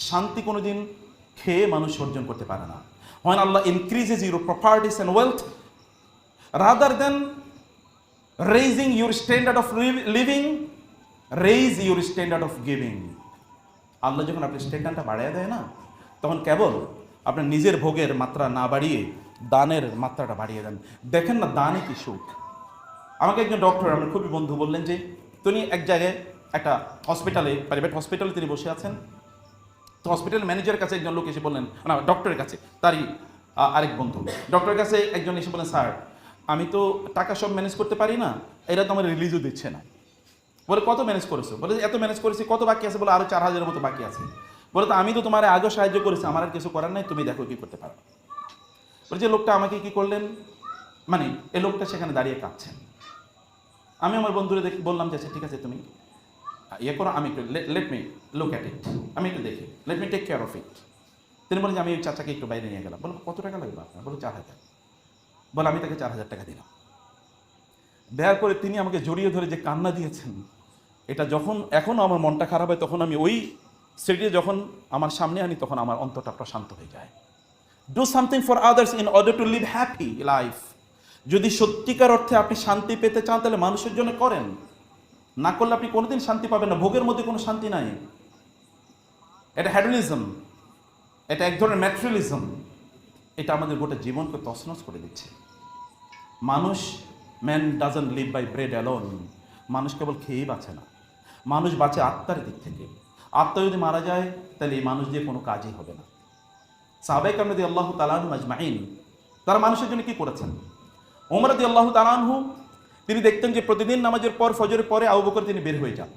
শান্তি কোনোদিন খেয়ে মানুষ অর্জন করতে পারে না। Allah increases your properties and wealth rather than raising your standard of li- living, raise your standard of giving আল্লাহ যখন আপনি স্ট্যান্ডার্ডটা বাড়িয়ে দেয় না, তখন কেবল আপনার নিজের ভোগের মাত্রা না বাড়িয়ে দানের মাত্রাটা বাড়িয়ে দেন। দেখেন না দানে কি সুখ। আমাকে একজন ডক্টর আমার খুবই বন্ধু বললেন যে তিনি এক জায়গায় একটা হসপিটালে প্রাইভেট হসপিটালে তিনি বসে আছেন তো হসপিটাল ম্যানেজারের কাছে একজন লোক এসে বললেন, না ডক্টরের কাছে, তারই আরেক বন্ধু। ডক্টরের কাছে একজন এসে বললেন, স্যার, আমি তো টাকা সব ম্যানেজ করতে পারি না, এরা তো আমার রিলিজও দিচ্ছে না। বলে, কত ম্যানেজ করেছ? বলে, এত ম্যানেজ করেছি, কত বাকি আছে? বলে, আরও চার হাজারের মতো বাকি আছে। বলে, তো আমি তো তোমার আগেও সাহায্য করেছি, আমার আর কিছু করার নাই, তুমি দেখো কি করতে পারো। বলে, যে লোকটা আমাকে কি করলেন? মানে এই লোকটা সেখানে দাঁড়িয়ে কাঁদছেন। আমি আমার বন্ধুরে দেখি বললাম, যে আচ্ছা ঠিক আছে, তুমি ইয়ে করো আমি একটু let me look at it আমি একটু দেখি। Let me take care of it তিনি বলেন যে, আমি ওই চাচাকে একটু বাইরে নিয়ে গেলাম। বলো কত টাকা লাগবে আপনার? বলো চার হাজার। বলে আমি তাকে চার হাজার টাকা দিলাম। দেওয়ার পরে তিনি আমাকে জড়িয়ে ধরে যে কান্না দিয়েছেন, এটা যখন, এখনও আমার মনটা খারাপ হয়, তখন আমি ওই স্টেজে যখন আমার সামনে আনি, তখন আমার অন্তরটা প্রশান্ত হয়ে যায়। Do something for others in order to live happy life যদি সত্যিকার অর্থে আপনি শান্তি পেতে চান, তাহলে মানুষের জন্য করেন। না করলে আপনি কোনোদিন শান্তি পাবেন না। ভোগের মধ্যে কোনো শান্তি নাই। এটা হ্যাডুলিজম এটা এক ধরনের ম্যাট্রিয়ালিজম এটা আমাদের গোটা জীবনকে তছনছ করে দিচ্ছে। মানুষ man doesn't live by bread alone মানুষ কেবল খেয়েই বাঁচে না। মানুষ বাঁচে আত্মার দিক থেকে। আত্মা যদি মারা যায়, তাহলে এই মানুষ দিয়ে কোনো কাজই হবে না। সাবেক আমদি আল্লাহ তালানহু আজমাইন, তারা মানুষের জন্য কি করেছেন? ওমরাদি আল্লাহ তালানহু তিনি দেখতেন যে প্রতিদিন নামাজের পর, ফজরের পরে আবু বকর তিনি বের হয়ে যান।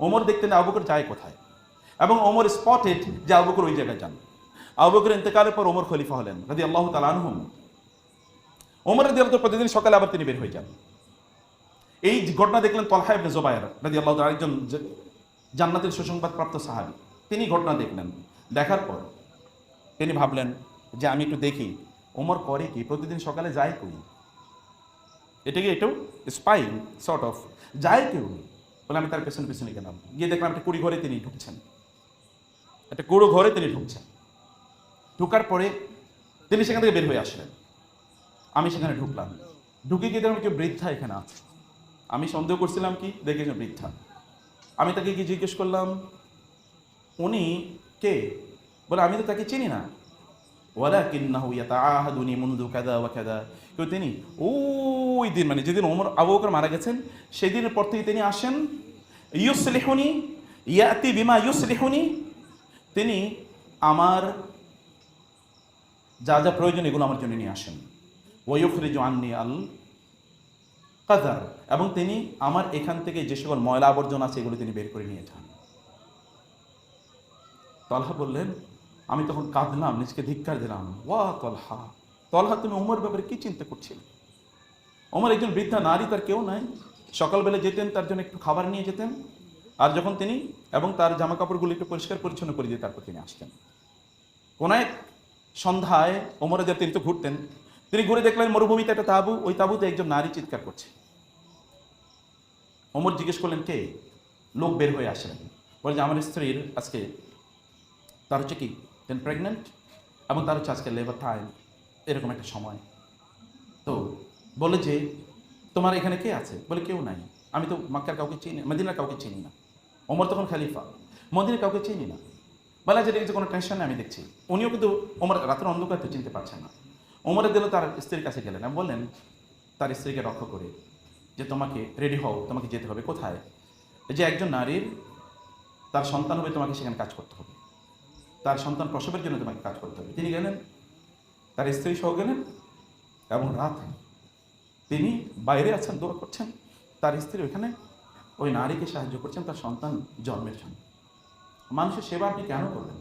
ওমর দেখতেন আবু বকর যায় কোথায়? এবং ওমর স্পটেড যে আবু বকর ওই জায়গায় যান। আবু বকর ইন্তেকালের পর ওমর খলিফা হলেন রাদি আল্লাহ তালানহুম ওমর রাদি আল্লাহ প্রতিদিন সকালে আবার তিনি বের হয়ে যান। এই ঘটনা দেখলেন তলহা ইবনে জোবায়ের রাদি আল্লাহ তাআলা একজন জান্নাতের সুসংবাদ প্রাপ্ত সাহাবী, তিনি ঘটনা দেখলেন। দেখার পর তিনি ভাবলেন যে আমি একটু দেখি, ওমর করে কি? প্রতিদিন সকালে যায় কই? এটা কি একটু স্পাই সর্ট অফ যায় কেউ বলে আমি তার পেছনে পেছনে গেলাম। গিয়ে দেখলাম একটা কুড়ি ঘরে তিনি ঢুকছেন। একটা কুড়ো ঘরে তিনি ঢুকছেন। ঢুকার পরে তিনি সেখান থেকে বের হয়ে আসলেন। আমি সেখানে ঢুকলাম। ঢুকে গিয়ে দেখলাম কেউ বৃদ্ধা এখানে আছে। আমি সন্দেহ করছিলাম কি দেখেছেন বৃদ্ধা। আমি তাকে কি জিজ্ঞেস করলাম, উনি কে? বলে, আমি তো তাকে চিনি না। ওয়ালাকিন্নাহু ইয়াতাআহাদুনি মুনযু কাযা ওয়া কাযা কেউ তিনি ওই দিন মানে যেদিন ওমর, আবু বকর মারা গেছেন সেই দিনের পর থেকে তিনি আসেন, ইউসলিহুনি, ইয়াতি বিমা ইউসলিহুনি। তিনি আমার যা যা প্রয়োজন এগুলো আমার জন্য নিয়ে আসেন। ওয়ুখরিজু আন্নি আল কাদার। এবং তিনি আমার এখান থেকে যে সকল ময়লা আবর্জনা আছে এগুলো তিনি বের করে নিয়ে যান। তলহা বললেন আমি তখন কাঁদলাম, নিজকে ধিক্কার দিলাম। ওয়া তলহা তলহা, তুমি ওমর ব্যাপারে কি চিন্তা করছিলে? ওমর একজন বৃদ্ধা নারী, তার কেউ নাই। সকালবেলা যেতেন, তার জন্য একটু খাবার নিয়ে যেতেন। আর যখন তিনি এবং তার জামা কাপড়গুলো একটু পরিষ্কার পরিচ্ছন্ন করে দিয়ে তারপর তিনি আসতেন। কোন এক সন্ধ্যায় ওমরে যে তিনি তো ঘুরতেন। তিনি ঘুরে দেখলেন মরুভূমিতে একটা তাঁবু, ওই তাবুতে একজন নারী চিৎকার করছে। ওমর জিজ্ঞেস করলেন, কে? লোক বের হয়ে আসলেন। বলে যে, আমার স্ত্রীর আজকে, তার হচ্ছে কি দেন প্রেগনেন্ট এবং তার হচ্ছে আজকে লেবার টাইম এরকম একটা সময়। তো বলে যে, তোমার এখানে কে আছে? বলে, কেউ নাই। আমি তো মাক্কার কাউকে চিনি, মদিনার কাউকে চিনি না। ওমর তখন খালিফা। মদিনার কাউকে চিনি না। বলা যে কোনো টেনশন নেই, আমি দেখছি। উনিও কিন্তু ওমর রাতের অন্ধকার তো চিনতে পারছেন না। ওমরের দিল তার স্ত্রীর কাছে গেলেন বললেন, তার স্ত্রীকে রক্ষা করে, যে তোমাকে রেডি হও, তোমাকে যেতে হবে। কোথায়? যে একজন নারীর তার সন্তান হবে, তোমাকে সেখানে কাজ করতে হবে। তার সন্তান প্রসবের জন্য তোমাকে কাজ করতে হবে। তিনি গেলেন, তার স্ত্রী সহ গেলেন, এবং রাত তিনি বাইরে আছেন দৌড় করছেন। তার স্ত্রী ওইখানে ওই নারীকে সাহায্য করছেন, তার সন্তান জন্মের জন্য। মানুষের সেবা আপনি কেন করবেন?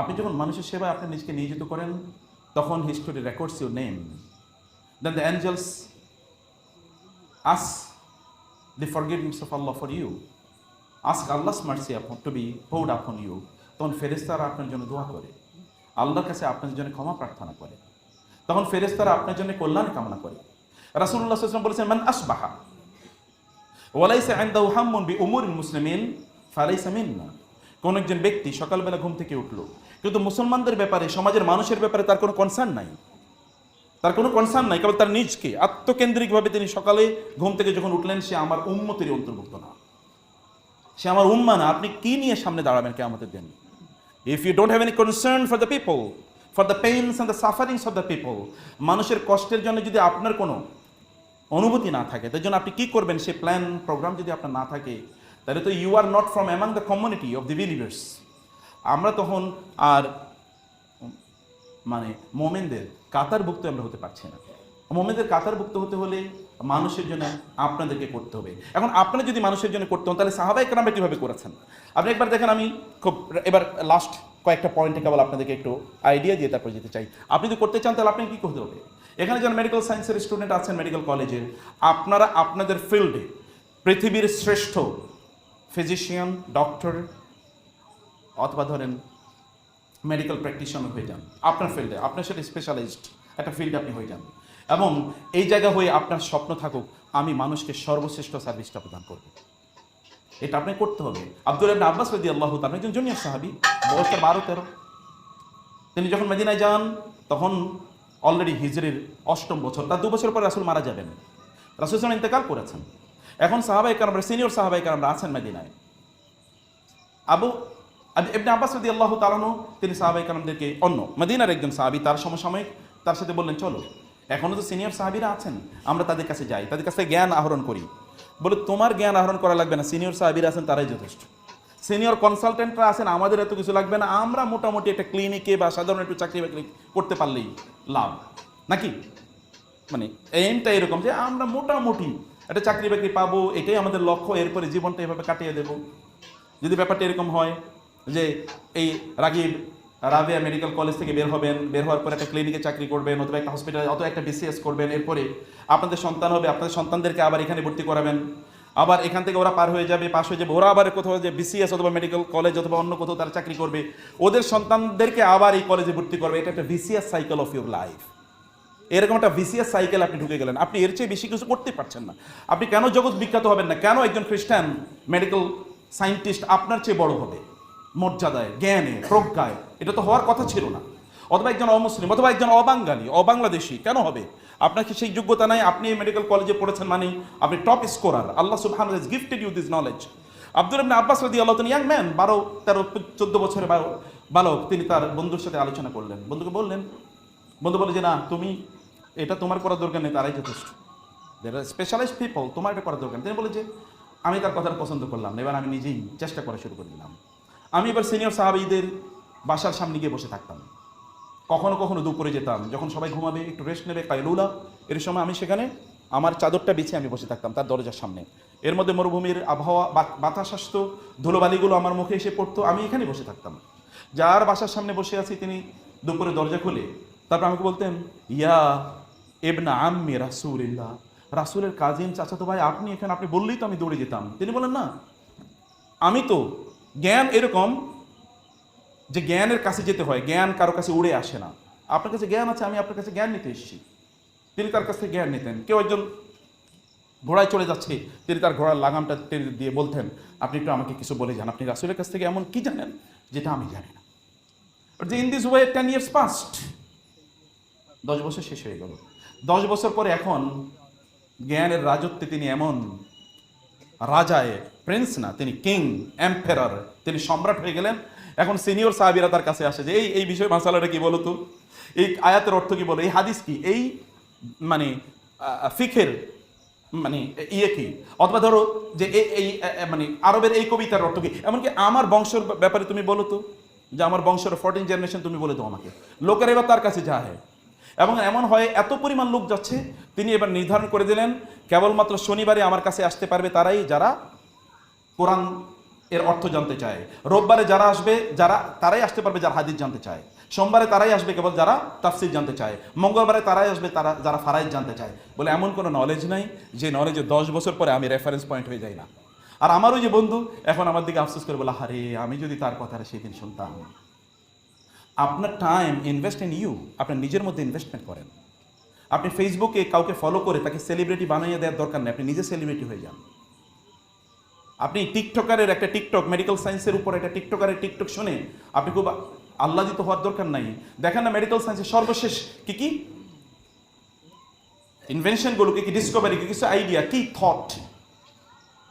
আপনি যখন মানুষের সেবায় আপনি নিজকে নিয়োজিত করেন, তখন history records your name then the angels ask the forgiveness of Allah for you ask Allah's mercy upon to be poured upon you তখন ফেরেস্তারা আপনার জন্য দোয়া করে। আল্লাহর কাছে আপনার জন্য ক্ষমা প্রার্থনা করে। তখন ফেরেস্তারা আপনার জন্য কল্যাণ কামনা করে। রাসুল্লাহ সাল্লাম বলেছেন, মান আসবাহা, ওয়ালাইসা আইন্দাহু হাম্মুন বি উমুরিল মুসলিমিন, ফালাইসা মিন্না। কোন একজন ব্যক্তি সকালবেলা ঘুম থেকে উঠল, কিন্তু মুসলমানদের ব্যাপারে, সমাজের মানুষের ব্যাপারে তার কোনো কনসার্ন নাই। তার কোনো কনসার্ন নাই, কেবল তার নিজকে। আত্মকেন্দ্রিকভাবে তিনি সকালে ঘুম থেকে যখন উঠলেন, সে আমার উম্মতেরই অন্তর্ভুক্ত না। সে আমার উম্মা না। আপনি কি নিয়ে সামনে দাঁড়াবেন কে আমাদের দিন? If you don't have any concern for the people for the pains and the sufferings of the people মানুষের কষ্টের জন্য যদি আপনার কোনো অনুভূতি না থাকে তাই জন্য আপনি কি করবেন? সে প্ল্যান প্রোগ্রাম যদি আপনার না থাকে, তাহলে তো you are not from among the community of the believers আমরা তখন আর মানে মোমেনদের কাতারভুক্ত আমরা হতে পারছি না। মোমেনদের কাতারভুক্ত হতে হলে মানুষের জন্য আপনাদেরকে করতে হবে। এখন আপনারা যদি মানুষের জন্য করতে হন, তাহলে সাহাবাই কারামরা কীভাবে করেছেন? আপনি একবার দেখেন, আমি খুব এবার লাস্ট কয়েকটা পয়েন্টে কেবল আপনাদেরকে একটু আইডিয়া দিয়ে তারপর যেতে চাই। আপনি যদি করতে চান, তাহলে আপনি কী করতে হবে? এখানে যারা মেডিকেল সায়েন্সের স্টুডেন্ট আছেন মেডিকেল কলেজে আপনারা আপনাদের ফিল্ডে পৃথিবীর শ্রেষ্ঠ ফিজিশিয়ান ডক্টর অথবা ধরেন মেডিকেল প্র্যাকটিশনার হয়ে যান। আপনার ফিল্ডে আপনার সেটা স্পেশালিস্ট একটা ফিল্ডে আপনি হয়ে যান। এবং এই জায়গা হয়ে আপনার স্বপ্ন থাকুক, আমি মানুষকে সর্বশ্রেষ্ঠ সার্ভিসটা প্রদান করব। এটা আপনাকে করতে হবে। আব্দুল ইবনে আব্বাস রদি আল্লাহ তার একজন জুনিয়র সাহাবি বয়সটা বারো, তেরো। তিনি যখন মেদিনায় যান, তখন অলরেডি হিজরির অষ্টম বছর, তার দু বছর পরে রাসুল মারা যাবেন। রাসুল ইসলাম ইন্তেকাল করেছেন। এখন সাহাবাই কারামরা সিনিয়র সাহাবাই কারামরা আছেন মেদিনায়। আবু ইবনে আব্বাস রদি আল্লাহ তালানো তিনি সাহাবাই কালামদেরকে অন্য মদিনার একজন সাহাবি, তার সমসাময়িক, তার সাথে বললেন, চলো। এখনও তো সিনিয়র সাহাবিরা আছেন। আমরা তাদের কাছে যাই, তাদের কাছে জ্ঞান আহরণ করি। বলে, তোমার জ্ঞান আহরণ করা লাগবে না সিনিয়র সাহাবিরা আছেন, তারাই যথেষ্ট। সিনিয়র কনসালটেন্টরা আছেন, আমাদের এত কিছু লাগবে না, আমরা মোটামুটি একটা ক্লিনিকে বা সাধারণ একটু চাকরি বাকরি করতে পারলেই লাভ। নাকি? মানে এইমটা এরকম যে, আমরা মোটামুটি একটা চাকরি বাকরি পাবো, এটাই আমাদের লক্ষ্য, এরপরে জীবনটা এভাবে কাটিয়ে দেব। যদি ব্যাপারটা এরকম হয় যে, এই রাগিব রাবিয়া মেডিকেল কলেজ থেকে বের হবেন, বের হওয়ার পরে একটা ক্লিনিকে চাকরি করবেন, অথবা একটা হসপিটালে অথবা একটা বিসিএস করবেন, এরপরে আপনাদের সন্তান হবে, আপনাদের সন্তানদেরকে আবার এখানে ভর্তি করাবেন। আবার এখান থেকে ওরা পার হয়ে যাবে, পাশ হয়ে যাবে, ওরা আবার কোথাও যে বিসিএস অথবা মেডিকেল কলেজ অথবা অন্য কোথাও তারা চাকরি করবে, ওদের সন্তানদেরকে আবার এই কলেজে ভর্তি করবে। এটা একটা vicious cycle of your life এরকম একটা ভিসিএস সাইকেল আপনি ঢুকে গেলেন। আপনি এর চেয়ে বেশি কিছু করতে পারছেন না। আপনি কেন জগৎ বিখ্যাত হবেন না? কেন একজন খ্রিস্টান মেডিকেল সায়েন্টিস্ট আপনার চেয়ে বড় হবে? মর্যাদায়, জ্ঞানে, প্রজ্ঞায়। এটা তো হওয়ার কথা ছিল না। অথবা একজন অমুসলিম, অথবা একজন অবাঙ্গালি, অবাংলাদেশি, কেন হবে? আপনার কি সেই যোগ্যতা নাই? আপনি এই মেডিকেল কলেজে পড়েছেন মানে আপনি টপ স্কোরার আল্লাহ সুবহান gifted you this knowledge Abdul ibn Abbas রাদি আল্লাহ ইয়াং ম্যান বারো, তেরো, চোদ্দ বছরের বালক। তিনি তার বন্ধুর সাথে আলোচনা করলেন। বন্ধুকে বললেন, বন্ধু বলে যে, না, তুমি, এটা তোমার করার দরকার নেই, তারাই যথেষ্ট। স্পেশালাইজ পিপল তোমার এটা করার দরকার তিনি বলে যে, আমি তার কথাটা পছন্দ করলাম এবার আমি নিজেই চেষ্টা করা শুরু করে দিলাম। আমি এবার সিনিয়র সাহাবিদের বাসার সামনে গিয়ে বসে থাকতাম। কখনো কখনো দুপুরে যেতাম, যখন সবাই ঘুমাবে, একটু রেস্ট নেবে, কাইলুলা। এর সময় আমি সেখানে আমার চাদরটা বিছিয়ে আমি বসে থাকতাম তার দরজার সামনে। এর মধ্যে মরুভূমির আবহাওয়া বাতাস আসতো, ধুলোবালিগুলো আমার মুখে এসে পড়তো, আমি এখানে বসে থাকতাম। যার বাসার সামনে বসে আছি তিনি দুপুরে দরজা খুলে, তারপর আমাকে বলতেন, ইয়া এবনা আম্মি রাসুলিল্লাহ। রাসুলের কাজিন চাচাতো ভাই, আপনি এখানে, আপনি বললেই তো আমি দৌড়ে যেতাম। তিনি বলেন না, আমি তো জ্ঞান এরকম যে জ্ঞানের কাছে যেতে হয়, জ্ঞান কারও কাছে উড়ে আসে না। আপনার কাছে জ্ঞান আছে, আমি আপনার কাছে জ্ঞান নিতে এসেছি। তিনি তার কাছ থেকে জ্ঞান নিতেন। কেউ একজন ঘোড়ায় চলে যাচ্ছে, তিনি তার ঘোড়ার লাগামটা টেনে দিয়ে বলতেন, আপনি একটু আমাকে কিছু বলে যান। আপনি রাসুলের কাছ থেকে এমন কি জানেন যেটা আমি জানি না? যে in this way ten years past দশ বছর শেষ হয়ে গেল। দশ বছর পরে এখন জ্ঞানের রাজত্বে তিনি এমন রাজায় প্রিন্স না তিনি কিং, এম্পেরার, তিনি সম্রাট হয়ে গেলেন। এখন সিনিয়র সাহাবিরা তার কাছে আসে যে, এই এই বিষয় মাসালাটা কি বলো তো? এই আয়াতের অর্থ কি বলো? এই হাদিস কি? এই মানে ফিখের মানে ইয়ে কি? অথবা ধরো যে এই মানে আরবের এই কবিতার অর্থ কি? এমনকি আমার বংশের ব্যাপারে তুমি বলো তো? যে আমার বংশের ফোরটিন জেনারেশন তুমি বলে দাও আমাকে। লোকের এবার তার কাছে যা হয় এবং এমন হয়, এত পরিমাণ লোক যাচ্ছে, তিনি এবার নির্ধারণ করে দিলেন, কেবলমাত্র শনিবারে আমার কাছে আসতে পারবে তারাই, যারা কোরআন এর অর্থ জানতে চায়। রোববারে যারা আসবে, যারা, তারাই আসতে পারবে যারা হাদিস জানতে চায়। সোমবারে তারাই আসবে কেবল যারা তাফসির জানতে চায়। মঙ্গলবারে তারাই আসবে তারা, যারা ফারাইজ জানতে চায়। বলে এমন কোনো নলেজ নাই যে নলেজে দশ বছর পরে আমি রেফারেন্স পয়েন্ট হয়ে যাই না। আর আমার ওই যে বন্ধু, এখন আমার দিকে আফসোস করে বলে হারে আমি যদি তার কথাটা সেদিন শুনতাম। আপনার টাইম ইনভেস্ট ইন ইউ আপনার নিজের মধ্যে ইনভেস্টমেন্ট করেন। আপনি ফেসবুকে কাউকে ফলো করে তাকে সেলিব্রিটি বানিয়ে দেওয়ার দরকার নেই, আপনি নিজে সেলিব্রিটি হয়ে যান। আপনি টিকটকারের একটা টিকটক মেডিকেল সায়েন্সের উপর একটা টিকটকারের টিকটক শুনে আপনি খুব আহ্লাদিত হওয়ার দরকার নাই। দেখেন না মেডিকেল সায়েন্সের সর্বশেষ কি কি? ইনভেনশনগুলো কি ডিসকভারি কিছু আইডিয়া কি থট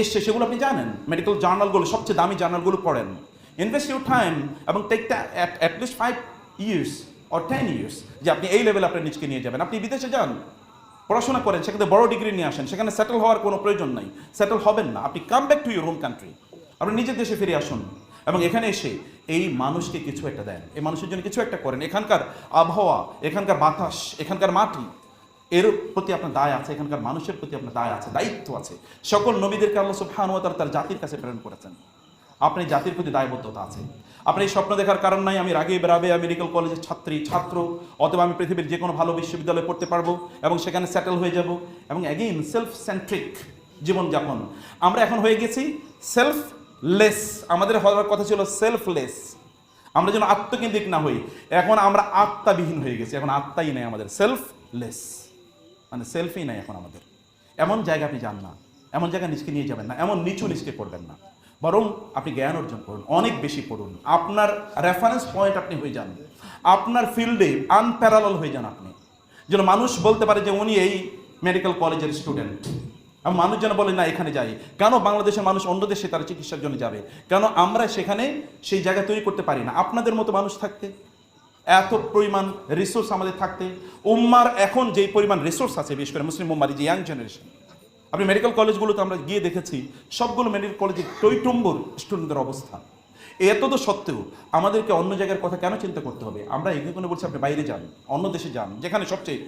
এসছে, সেগুলো আপনি জানেন। মেডিকেল জার্নালগুলো সবচেয়ে দামি জার্নালগুলো পড়েন। ইনভেস্ট ইউর টাইম এবং টেকটা at least five years or ten years যে আপনি এই লেভেলে আপনার নিজকে নিয়ে যাবেন। আপনি বিদেশে যান। পড়াশোনা করেন, সেখানে বড় ডিগ্রি নিয়ে আসেন, সেখানে সেটেল হওয়ার কোনো প্রয়োজন নাই। সেটেল হবেন না। আপনি come back to your home country আপনি নিজের দেশে ফিরে আসুন। এবং এখানে এসে এই মানুষকে কিছু একটা দেন। এই মানুষের জন্য কিছু একটা করেন। এখানকার আবহাওয়া, এখানকার বাতাস, এখানকার মাটি, এর প্রতি আপনার দায় আছে। এখানকার মানুষের প্রতি আপনার দায় আছে, দায়িত্ব আছে। সকল নবীদেরকে আল্লাহ সুবহান ওয়া তার জাতির কাছে প্রেরণ করেছেন। আপনি জাতির প্রতি দায়বদ্ধতা আছে। আপনি এই স্বপ্ন দেখার কারণ নাই, আমি রাগে বেরাবে মেডিকেল কলেজের ছাত্রী, ছাত্র, অথবা আমি পৃথিবীর যে কোনো ভালো বিশ্ববিদ্যালয়ে পড়তে পারব এবং সেখানে সেটেল হয়ে যাব। এবং অ্যাগেইন সেলফ সেন্ট্রিক জীবনযাপন। আমরা এখন হয়ে গেছি সেলফলেস আমাদের হওয়ার কথা ছিল সেলফলেস আমরা যেন আত্মকেন্দ্রিক না হই। এখন আমরা আত্মাবিহীন হয়ে গেছি। এখন আত্মাই নেই আমাদের। সেলফলেস মানে সেলফই নাই এখন আমাদের। এমন জায়গা আপনি যান না। এমন জায়গা নিজকে নিয়ে যাবেন না। এমন নিচু নিজকে করবেন না। বরং আপনি জ্ঞান অর্জন করুন, অনেক বেশি পড়ুন। আপনার রেফারেন্স পয়েন্ট আপনি হয়ে যান। আপনার ফিল্ডে আনপ্যারাল হয়ে যান আপনি। যেন মানুষ বলতে পারে যে উনি এই মেডিকেল কলেজের স্টুডেন্ট মানুষ যেন বলে, না, এখানে যাই। কেন বাংলাদেশের মানুষ অন্য দেশে তারা চিকিৎসার জন্য যাবে? কেন আমরা সেখানে সেই জায়গা তৈরি করতে পারি না? আপনাদের মতো মানুষ থাকতে? এত পরিমাণ রিসোর্স আমাদের থাকতে? উম্মার এখন যেই পরিমাণ রিসোর্স আছে, বিশেষ করে মুসলিম উম্মার যে ইয়াং জেনারেশন আপনি মেডিকেল কলেজগুলোতে আমরা গিয়ে দেখেছি, সবগুলো মেডিকেল কলেজে টইটম্বর স্টুডেন্টদের অবস্থা এত তো সত্ত্বেও আমাদেরকে অন্য জায়গার কথা কেন চিন্তা করতে হবে? আমরা এগিয়ে কোনো বলছি, আপনি বাইরে যান, অন্য দেশে যান, যেখানে সবচেয়ে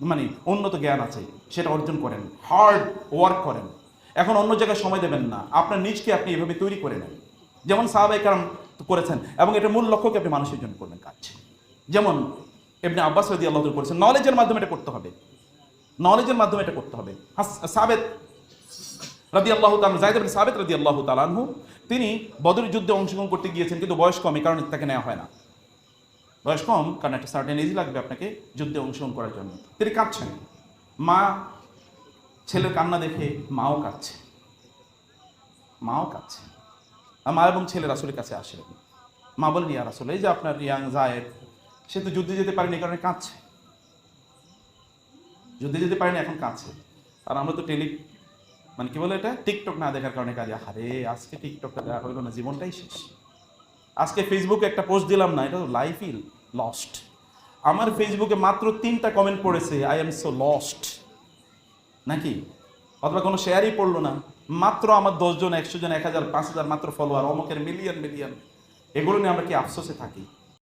মানে উন্নত জ্ঞান আছে, সেটা অর্জন করেন হার্ড ওয়ার্ক করেন। এখন অন্য জায়গায় সময় দেবেন না, আপনার নিজকে আপনি এভাবে তৈরি করে নেন। যেমন সাহাবাই কারাম করেছেন, এবং এটা মূল লক্ষ্যকে আপনি মানুষের জন্য করবেন কাজ। যেমন এমনি আব্বাস রদি আল্লাহ করেছেন নলেজের মাধ্যমে এটা করতে হবে। নলেজের মাধ্যমে এটা করতে হবে। সাবেত রাদি আল্লাহ তাল জায়দ বিন সাবেত রাদি আল্লাহ তালানহু তিনি বদর যুদ্ধে অংশগ্রহণ করতে গিয়েছেন, কিন্তু বয়স কম, এই কারণে তাকে নেওয়া হয় না। বয়স কম, কারণ একটা সার্টেন এজ লাগবে আপনাকে যুদ্ধে অংশগ্রহণ করার জন্য। তিনি কাঁদছেন। মা ছেলের কান্না দেখে মাও কাঁদছে। মাও কাঁদছে। মা এবং ছেলে রাসুলের কাছে আসলেন মা বলেন, ইয়া রাসুল, এই যে আপনার ইয়াং জায়েদ, সে তো যুদ্ধে যেতে পারেনি কারণে কাঁদছে। যুদ্ধে যেতে পারেনি, এখন কাছে। আর আমরা তো টেলি মানে কি বলে এটা? টিকটক না দেখার কারণে কাজে হারে আজকে টিকটকটা দেখা হইল না, জীবনটাই শেষ। আজকে ফেসবুকে একটা পোস্ট দিলাম না, এটা তো লাইফই লস্ট আমার ফেসবুকে মাত্র তিনটা কমেন্ট পড়েছে আই এম সো লস্ট নাকি? অথবা কোনো শেয়ারই পড়ল না। মাত্র আমার দশজন একশো জন, এক হাজার, পাঁচ হাজার মাত্র ফলোয়ার অমকের মিলিয়ন মিলিয়ন এগুলো নিয়ে আমরা কি আফসোসে থাকি?